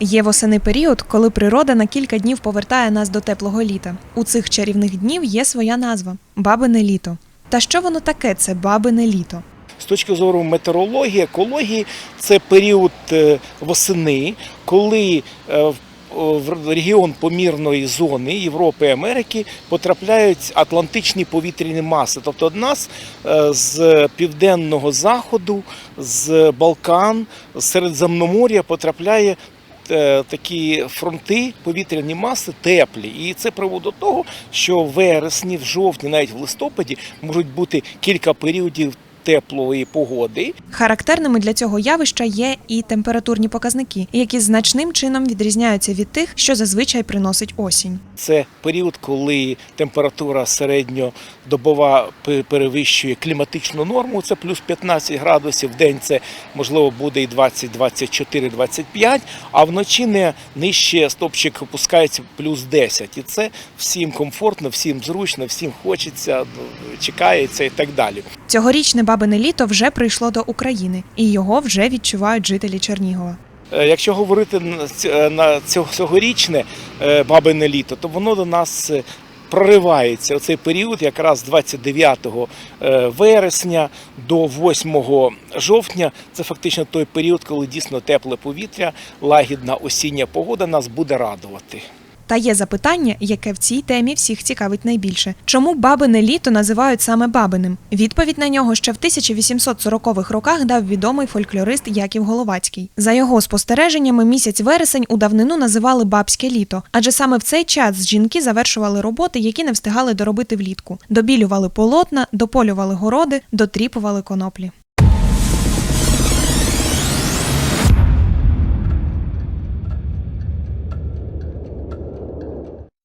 Є восени період, коли природа на кілька днів повертає нас до теплого літа. У цих чарівних днів є своя назва бабине літо. Та що воно таке, це бабине літо? З точки зору метеорології, екології, це період е, восени, коли е, в- регіон помірної зони Європи і Америки потрапляють атлантичні повітряні маси. Тобто до нас е, з південного заходу, з Балкан, з Середземномор'я потрапляє. Е, Такі фронти, повітряні маси теплі, і це приводить до того, що в вересні, в жовтні, навіть в листопаді можуть бути кілька періодів теплої погоди. Характерними для цього явища є і температурні показники, які значним чином відрізняються від тих, що зазвичай приносить осінь. Це період, коли температура середньодобова перевищує кліматичну норму. Це плюс 15 градусів. В день це можливо буде і 20, 24, 25, а вночі не нижче стопчик опускається плюс 10. І це всім комфортно, всім зручно, всім хочеться, чекається і так далі. Цьогорічне бабине літо вже прийшло до України, і його вже відчувають жителі Чернігова. Е, Якщо говорити на е, цьогорічне е, бабине літо, то воно до нас проривається у цей період, якраз 29 е, вересня до 8 жовтня. Це фактично той період, коли дійсно тепле повітря, лагідна осіння погода нас буде радувати. Та є запитання, яке в цій темі всіх цікавить найбільше: чому бабине літо називають саме бабиним? Відповідь на нього ще в 1840-х роках дав відомий фольклорист Яків Головацький. За його спостереженнями, місяць вересень у давнину називали бабське літо, адже саме в цей час жінки завершували роботи, які не встигали доробити влітку. Добілювали полотна, дополювали городи, дотріпували коноплі.